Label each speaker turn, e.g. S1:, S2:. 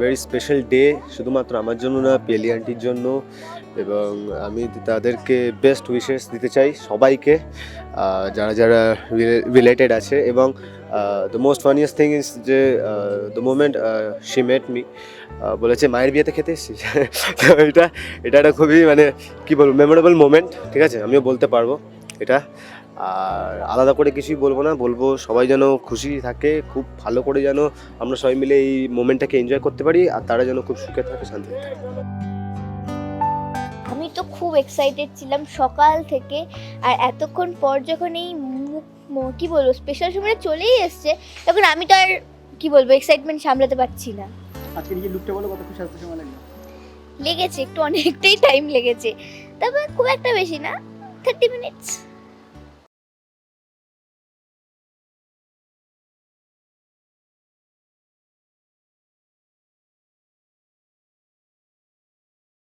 S1: Very special day শুধুমাত্র আমার জন্য না, পেলি আন্টির জন্য। এবং আমি তাদেরকে বেস্ট উইশেস দিতে চাই সবাইকে যারা যারা রিলেটেড আছে। এবং the most funniest thing is যে the moment she met me বলেছে, মায়ের বিয়েতে খেতে এসেছিস? এটা এটা একটা খুবই মানে কী বলব মেমোরেবল মোমেন্ট ঠিক আছে? আমিও বলতে পারব। এটা। আর আলাদা করে কিছুই বলব না বলব সবাই যেন খুশি থাকে খুব ভালো করে যেন আমরা সবাই মিলে এই মোমেন্টটাকে এনজয় করতে পারি আর তারা যেন খুব সুখে থাকে শান্তিতে থাকে।
S2: আমি তো খুব এক্সাইটেড ছিলাম সকাল থেকে আর এতক্ষণ পর যখন এই কি বলব স্পেশাল সময়টা চলেই এসছে তখন আমি তো আর কি বলব এক্সাইটমেন্ট সামলাতে পারছি না।
S3: আজকে নিজের লুকটা বলো কত খুশি আসতে সময় লাগল?
S2: লেগেছে একটু অনেকটাই টাইম লেগেছে তবে খুব একটা বেশি না। Thirty minutes